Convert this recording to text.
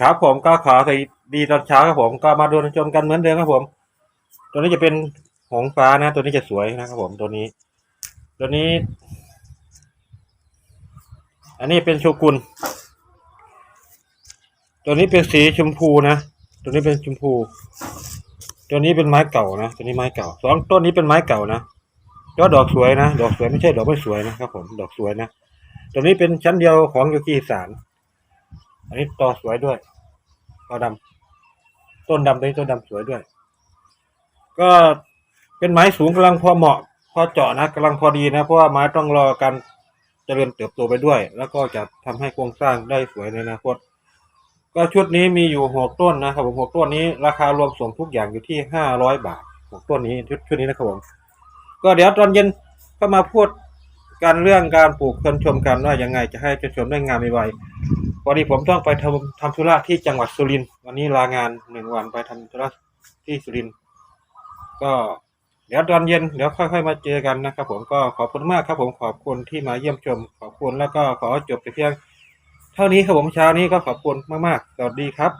ครับผมก็ขอสวัสดีตอนเช้าครับผมก็มาดูชมกันเหมือนเดิมครับผม ตัวนี้จะเป็นหงฟ้านะ ตัวนี้จะสวยนะครับผมตัวนี้ ตัวนี้ อันนี้เป็นโชกุนตัวนี้เป็นสีชมพูนะตัวนี้เป็นชมพู ตัวนี้เป็นไม้เก่านะตัวนี้ไม้เก่าสองต้นนี้เป็นไม้เก่านะยอดดอกสวยนะดอกสวยไม่ใช่ดอกไม่สวยนะครับผมดอกสวยนะตัวนี้เป็นชั้นเดียวของยูกิสาน อันนี้ตอสวยด้วยตอดำต้นดำตัวนี้ต้นดำสวยด้วย ก็เป็นไม้สูงกำลังพอเหมาะ พอเจาะนะกำลังพอดีนะ เพราะว่าไม้ต้องรอการเจริญเติบโตไปด้วย แล้วก็จะทำให้โครงสร้างได้สวยในอนาคต ก็ชุดนี้มีอยู่หกต้นนะครับผมหกต้นนี้ราคารวมส่งทุกอย่างอยู่ที่ห้าร้อยบาทหกต้นนี้ชุดชุดนี้นะครับผมก็เดี๋ยวตอนเย็นก็มาพูดกันเรื่องการปลูกชนชมกันว่ายังไงจะให้ชนชมได้งามไว ๆวันนี้ผมต้องไปทำทำธุระที่จังหวัดสุรินทร์วันนี้ลางานหนึ่งวันไปทำธุระที่สุรินทร์ก็เดี๋ยวตอนเย็นเดี๋ยวค่อยๆมาเจอกันนะครับผมก็ขอบคุณมากครับผมขอบคุณที่มาเยี่ยมชม ขอบคุณแล้วก็ขอจบไปเพียง เท่านี้ครับผมเช้านี้ก็ขอบคุณมากๆสวัสดีครับ